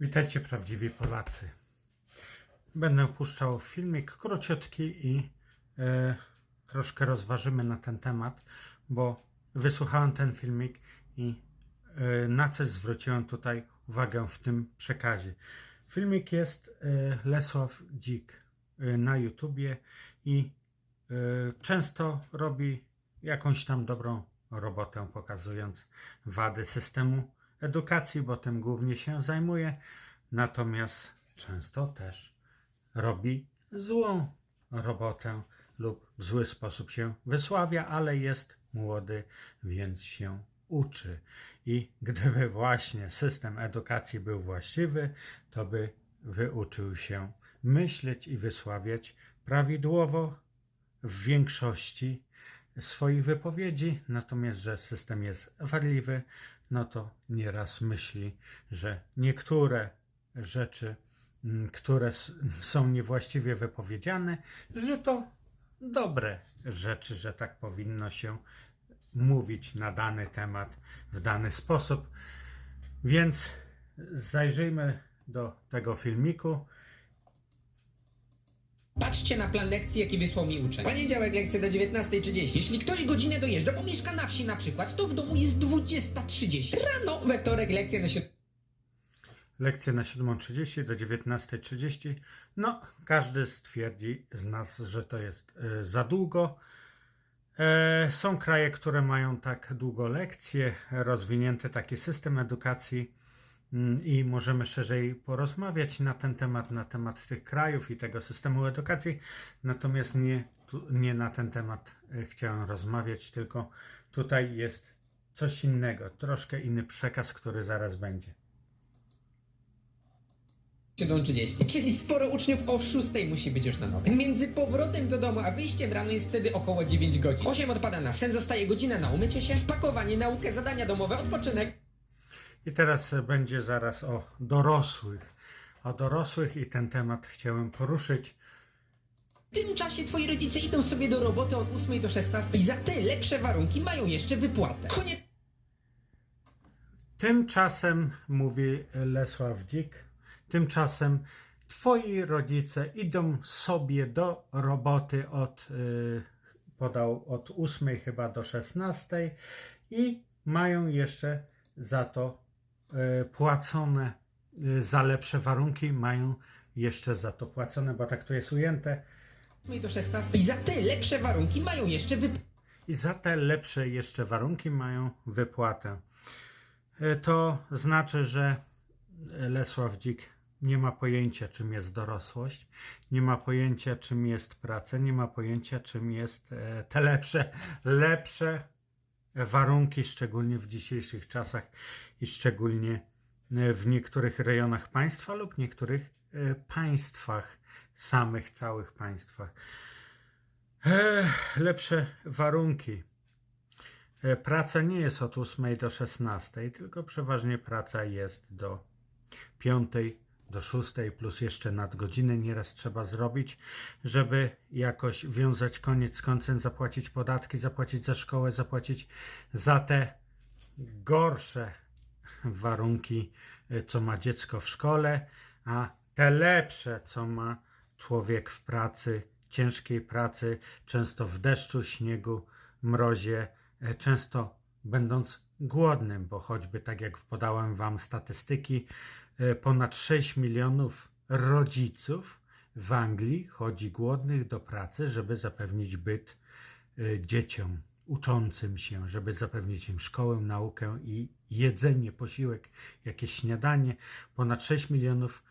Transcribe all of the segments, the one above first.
Witajcie prawdziwi Polacy. Będę puszczał filmik króciutki i e, troszkę rozważymy na ten temat, bo wysłuchałem ten filmik i e, na coś zwróciłem tutaj uwagę w tym przekazie. Filmik jest e, Lesław Dzik e, na YouTubie i e, często robi jakąś tam dobrą robotę, pokazując wady systemu edukacji, bo tym głównie się zajmuje, natomiast często też robi złą robotę lub w zły sposób się wysławia, ale jest młody, więc się uczy. I gdyby właśnie system edukacji był właściwy, to by wyuczył się myśleć i wysławiać prawidłowo w większości swoich wypowiedzi, natomiast że system jest wadliwy, no to nieraz myśli, że niektóre rzeczy, mm, które są niewłaściwie wypowiedziane, że to dobre rzeczy, że tak powinno się mówić na dany temat w dany sposób. Więc zajrzyjmy do tego filmiku. Patrzcie na plan lekcji, jaki wysłał mi uczeń. Poniedziałek lekcja do 19.30. Jeśli ktoś godzinę dojeżdża, bo mieszka na wsi na przykład, to w domu jest 20.30. Rano we wtorek lekcja na środ... Lekcje na 7.30 do 19.30. No, każdy stwierdzi z nas, że to jest e, za długo. E, są kraje, które mają tak długo lekcje, rozwinięty taki system edukacji i możemy szerzej porozmawiać na ten temat, na temat tych krajów i tego systemu edukacji. Natomiast nie, nie na ten temat e, chciałem rozmawiać, tylko tutaj jest coś innego, troszkę inny przekaz, który zaraz będzie. 7.30. Czyli sporo uczniów o 6 musi być już na nogę. Między powrotem do domu a wyjściem rano jest wtedy około 9 godzin. 8 odpada na sen, zostaje godzina na umycie się, spakowanie, naukę, zadania domowe, odpoczynek. I teraz będzie zaraz o dorosłych. O dorosłych i ten temat chciałem poruszyć. W tym czasie twoi rodzice idą sobie do roboty od 8 do 16 i za te lepsze warunki mają jeszcze wypłatę. Koniec Tymczasem, mówi Lesław Dzik, tymczasem twoi rodzice idą sobie do roboty od, y, podał od 8 chyba do 16 i mają jeszcze za to płacone, y, za lepsze warunki mają jeszcze za to płacone, bo tak to jest ujęte. 8 do 16 i za te lepsze warunki mają jeszcze wypłatę. i za te lepsze jeszcze warunki mają wypłatę. E, To znaczy, że Lesław Dzik nie ma pojęcia, czym jest dorosłość, nie ma pojęcia, czym jest praca, nie ma pojęcia, czym jest e, te lepsze, lepsze warunki, szczególnie w dzisiejszych czasach i szczególnie e, w niektórych rejonach państwa lub niektórych e, państwach, samych całych państwach. Ech, lepsze warunki. E, Praca nie jest od 8 do 16, tylko przeważnie praca jest do 5, do 6, plus jeszcze nadgodziny nieraz trzeba zrobić, żeby jakoś wiązać koniec z końcem, zapłacić podatki, zapłacić za szkołę, zapłacić za te gorsze warunki, e, co ma dziecko w szkole, a te lepsze, co ma człowiek w pracy, ciężkiej pracy, często w deszczu, śniegu, mrozie, e, często będąc głodnym, bo choćby tak jak podałem Wam statystyki, e, ponad 6 milionów rodziców w Anglii chodzi głodnych do pracy, żeby zapewnić byt e, dzieciom uczącym się, żeby zapewnić im szkołę, naukę i jedzenie, posiłek, jakieś śniadanie. Ponad 6 milionów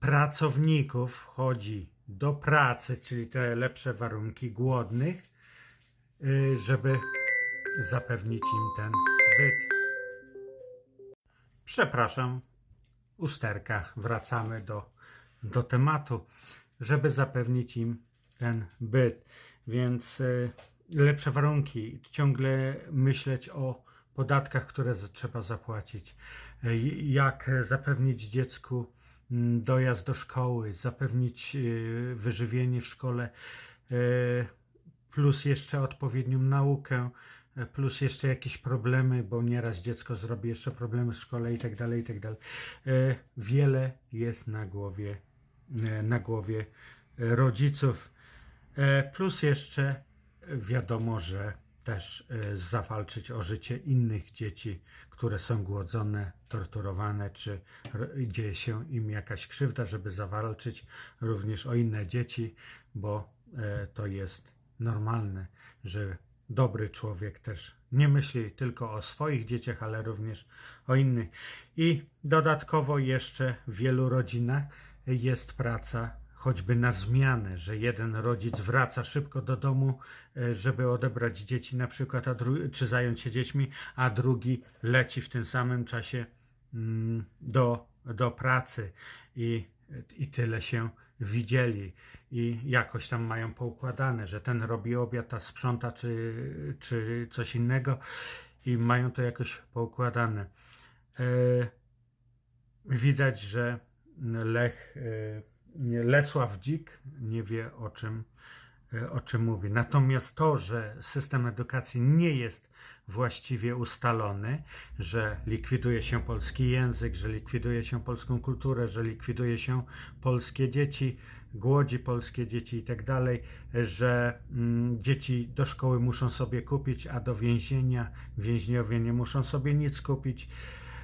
pracowników chodzi do pracy, czyli te lepsze warunki głodnych, y, żeby zapewnić im ten byt. Przepraszam, usterka, wracamy do, do tematu, żeby zapewnić im ten byt. Więc y, lepsze warunki, ciągle myśleć o podatkach, które trzeba zapłacić, y, jak zapewnić dziecku mm, dojazd do szkoły, zapewnić y, wyżywienie w szkole, y, plus jeszcze odpowiednią naukę, plus jeszcze jakieś problemy, bo nieraz dziecko zrobi jeszcze problemy w szkole i tak dalej, i tak dalej. E, Wiele jest na głowie, e, na głowie e, rodziców. E, Plus jeszcze wiadomo, że też e, zawalczyć o życie innych dzieci, które są głodzone, torturowane, czy dzieje się im jakaś krzywda, żeby zawalczyć również o inne dzieci, bo e, to jest normalne, że dobry człowiek też nie myśli tylko o swoich dzieciach, ale również o innych. I dodatkowo jeszcze w wielu rodzinach jest praca choćby na zmianę, że jeden rodzic wraca szybko do domu, e, żeby odebrać dzieci na przykład, czy zająć się dziećmi, a drugi leci w tym samym czasie mm, do, do pracy i, i tyle się widzieli i jakoś tam mają poukładane, że ten robi obiad, a sprząta czy, czy coś innego i mają to jakoś poukładane. E, widać, że Lech, e, Lesław Dzik nie wie o czym, e, o czym mówi. Natomiast to, że system edukacji nie jest właściwie ustalony, że likwiduje się polski język, że likwiduje się polską kulturę, że likwiduje się polskie dzieci, głodzi polskie dzieci i tak dalej, że mm, dzieci do szkoły muszą sobie kupić, a do więzienia więźniowie nie muszą sobie nic kupić,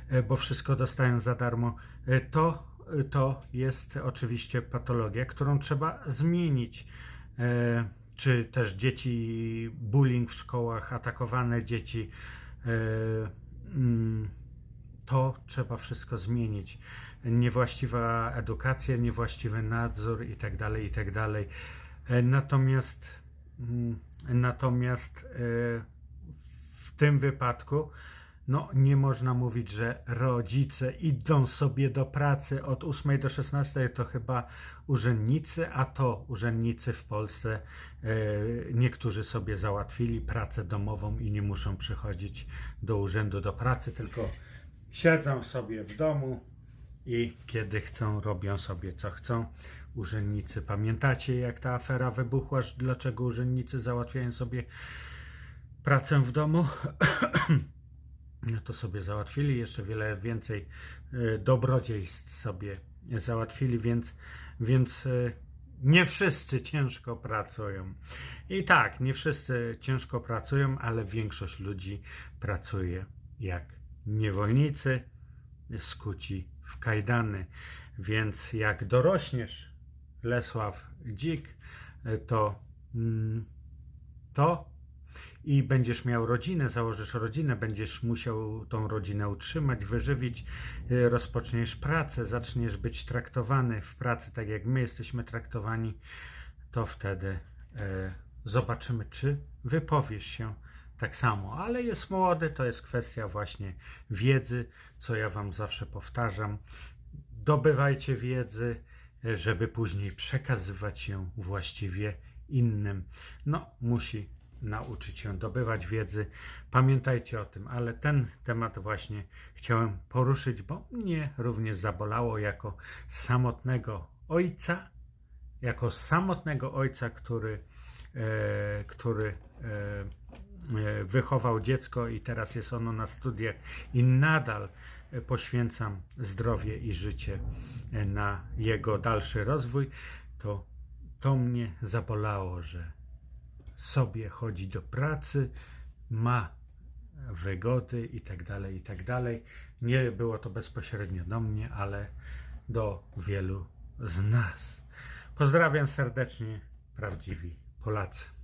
e, bo wszystko dostają za darmo. E, To, to jest oczywiście patologia, którą trzeba zmienić. Czy też dzieci, bullying w szkołach, atakowane dzieci, e, mm, to trzeba wszystko zmienić. Niewłaściwa edukacja, niewłaściwy nadzór i tak dalej, i tak. E, Natomiast, mm, natomiast e, w tym wypadku no, nie można mówić, że rodzice idą sobie do pracy od 8 do 16, to chyba urzędnicy, a to urzędnicy w Polsce e, niektórzy sobie załatwili pracę domową i nie muszą przychodzić do urzędu do pracy, tylko siedzą sobie w domu i kiedy chcą, robią sobie co chcą. Urzędnicy, pamiętacie jak ta afera wybuchła, dlaczego urzędnicy załatwiają sobie pracę w domu? To sobie załatwili, jeszcze wiele więcej e, dobrodziejstw sobie załatwili, więc, więc e, nie wszyscy ciężko pracują. I tak, nie wszyscy ciężko pracują, ale większość ludzi pracuje jak niewolnicy, skuci w kajdany. Więc jak dorośniesz, Lesław Dzik, e, to, mm, to i będziesz miał rodzinę, założysz rodzinę, będziesz musiał tą rodzinę utrzymać, wyżywić, y, rozpoczniesz pracę, zaczniesz być traktowany w pracy tak jak my jesteśmy traktowani, to wtedy e, zobaczymy, czy wypowiesz się tak samo. Ale jest młody, to jest kwestia właśnie wiedzy, co ja Wam zawsze powtarzam. Dobywajcie wiedzy, e, żeby później przekazywać ją właściwie innym. No, musi nauczyć się dobywać wiedzy. Pamiętajcie o tym, ale ten temat właśnie chciałem poruszyć, bo mnie również zabolało jako samotnego ojca, jako samotnego ojca, który, e, który e, e, wychował dziecko i teraz jest ono na studiach i nadal poświęcam zdrowie i życie e, na jego dalszy rozwój, to to mnie zabolało, że sobie chodzi do pracy, ma wygody i tak dalej, i tak. Nie było to bezpośrednio do mnie, ale do wielu z nas. Pozdrawiam serdecznie, prawdziwi Polacy.